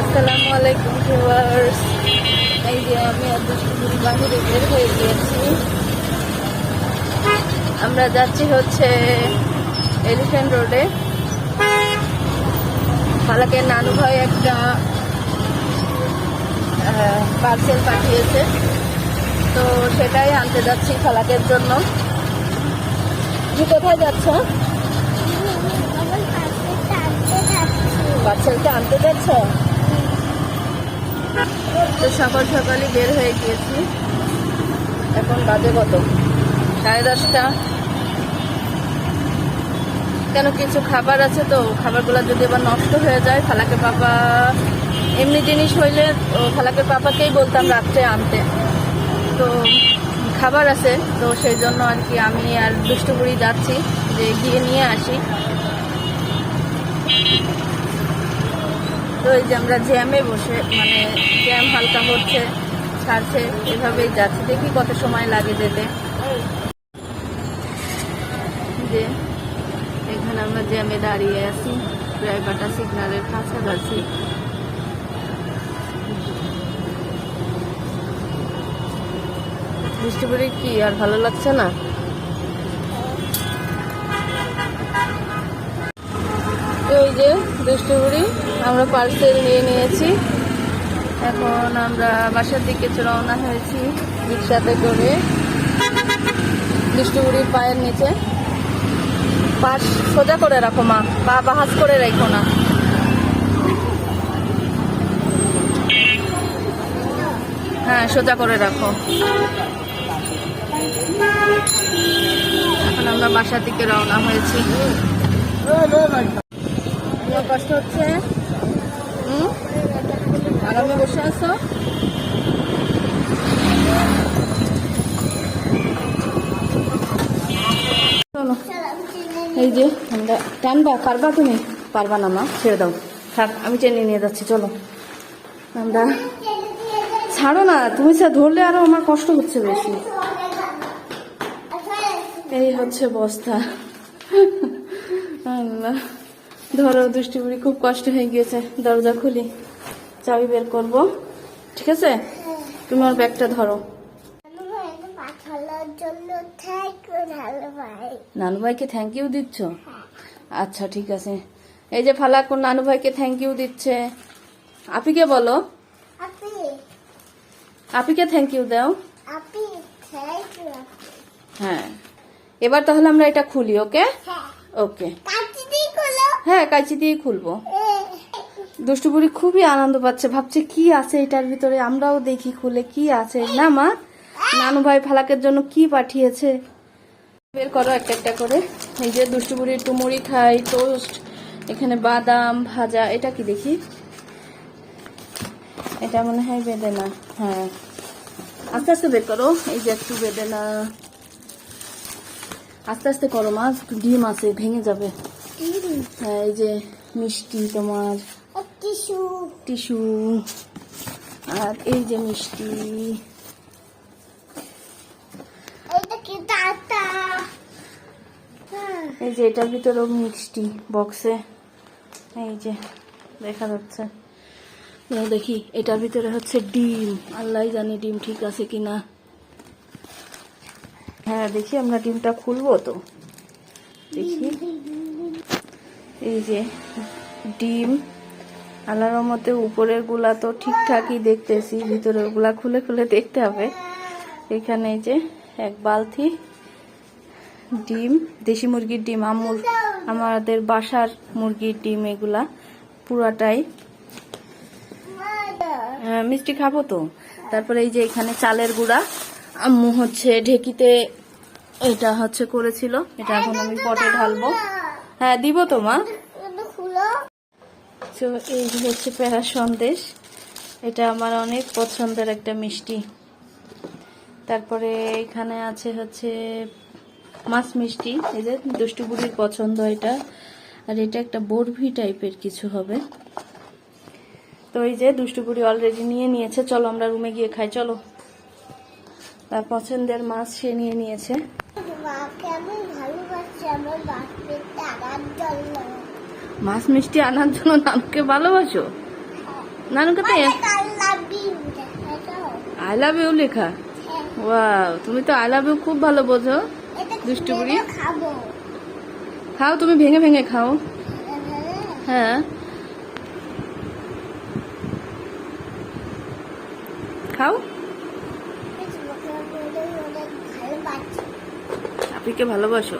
আসসালামু আলাইকুম ভিউয়ার্স। এই যে আমি অদৃষ্টপুর বাহিরে বের হয়ে গিয়েছি। আমরা যাচ্ছি হচ্ছে এলিফ্যান্ট রোডে। ফালাকের নানু ভাই একটা পার্সেল পাঠিয়েছে। তো সেটাই আনতে যাচ্ছি ফালাকের জন্য। তুমি কোথায় যাচ্ছ? পার্সেলটা আনতে যাচ্ছ? তো সকাল সকালই বের হয়ে গিয়েছি। এখন বাজে কত? সাড়ে দশটা। কেন, কিছু খাবার আছে তো? খাবারগুলো যদি আবার নষ্ট হয়ে যায়, ফালাকে পাপা, এমনি জিনিস হইলে ও ফালাকের পাপাকেই বলতাম রাত্রে আনতে। তো খাবার আছে, তো সেই জন্য আর কি আমি আর দুষ্টুপুরি যাচ্ছি, যে গিয়ে নিয়ে আসি। তো এই যে আমরা জ্যামে বসে মানে জ্যাম হালকা হচ্ছে, ছাড়ছে, এভাবেই যাচ্ছে। দেখি কত সময় লাগে যেতে। যে এখানে আমরা জ্যামে দাঁড়িয়ে আছি প্রায় বাটা সিগন্যালের কাছাকাছি। বৃষ্টি পড়ে কি আর ভালো লাগছে না? ওই যে দুষ্টুপুরি আমরা পার্সেল নিয়ে নিয়েছি। এখন আমরা বাসার দিকে রওনা হয়েছি রিক্সাতে করে। দুষ্টুপুরির পায়ের নিচে। পা সোজা করে রাখো মা পা বাহাজ করে রাখো না। হ্যাঁ সোজা করে রাখো। এখন আমরা বাসার দিকে রওনা হয়েছি। কষ্ট হচ্ছে? আরামে বসে আছো? এই যে আমরা টানবা, পারবা তুমি? পারবা না, মা, ছেড়ে দাও। থাক, আমি টেনে নিয়ে যাচ্ছি, চলো। আমরা ছাড়ো না, তুমি সে ধরলে আরও আমার কষ্ট হচ্ছে বেশি। এই হচ্ছে বস্তা। আল্লাহ। ধরো দুষ্টিপুরি খুব কষ্ট হয়ে গিয়েছে। দরজা খুলি চাবি বের করব। ঠিক আছে? তুমি আমার ব্যাগটা ধরো। নানু ভাইকে থ্যাংক ইউ দিচ্ছ? আচ্ছা ঠিক আছে। এই যে ওর নানু ভাইকে থ্যাংক ইউ দিচ্ছে। আপিকে বলো। আপিকে থ্যাংক ইউ দাও। হ্যাঁ। এবার তাহলে আমরা এটা খুলি ওকে? হ্যাঁ। ওকে। হ্যাঁ কাঁচি দিয়ে খুলবো। দুষ্টুপুরি খুবই আনন্দ পাচ্ছে, ভাবছে কি আছে এটার ভিতরে, আমরাও দেখি খুলে কি আছে। না মা, নানু ভাই ফালাকের জন্য কি পাঠিয়েছে? বের করো একটা একটা করে। এই যে দুষ্টুপুরি একটু মুড়ি খাই টোস্ট, এখানে বাদাম, ভাজা, এটা কি দেখি? এটা মনে হয় বেদেনা হ্যাঁ। আস্তে আস্তে বের করো, এই যে একটু বেদেনা। আস্তে আস্তে করো মাছ ডিম আছে, ভেঙে যাবে। এই যে মিষ্টি তোমার টিস্যু। টিস্যু। আর এই যে মিষ্টি। এই যে এটার ভিতরেও মিষ্টি বক্সে। এই যে দেখা যাচ্ছে। দেখি এটার ভিতরে হচ্ছে ডিম। আল্লাহ জানি ডিম ঠিক আছে কিনা। হ্যাঁ দেখি আমরা ডিমটা খুলবো তো। দেখি। এই যে ডিম। আল্লাহর মতে উপরেরগুলা তো ঠিকঠাকই দেখতেছি ভিতরেরগুলা খুলে খুলে দেখতে হবে। এখানে যে এক বালতি ডিম, দেশি মুরগির ডিম আমুর আমাদের বাসার মুরগির ডিম এগুলা, পুরাটাই। মিষ্টি খাব তো? তারপরে এই যে এখানে চালের গুঁড়া। আম্মু হচ্ছে ঢেকিতে এটা হচ্ছে করেছিল। এটা এখন আমি পটে ঢালবো। হ্যাঁ দিব তো, মা? তো এই হচ্ছে প্যারা সন্দেশ। এটা আমার অনেক পছন্দের একটা মিষ্টি। তারপরে এখানে আছে হচ্ছে মাছ মিষ্টি। এই যে দুষ্টুপুরির পছন্দ এটা। আর এটা একটা বরফি টাইপের কিছু হবে। তো এই যে দুষ্টুপুরি অলরেডি নিয়ে নিয়েছে। চলো আমরা রুমে গিয়ে খাই, চলো। তার পছন্দের মাছ সে নিয়ে নিয়েছে। আমার আনার জন্য। মাছ মিষ্টি আনার জন্য নানুকে ভালোবাসো? নানুকে তো আই লাভ ইউ লেখা? ওয়াও তুমি তো আই লাভ ইউ খুব ভালো বোঝো দুষ্টু বুড়ি। খাব? খাও তুমি ভেঙে ভেঙে খাও। হ্যাঁ। খাও। পাচ্ছি ভালোবাসো।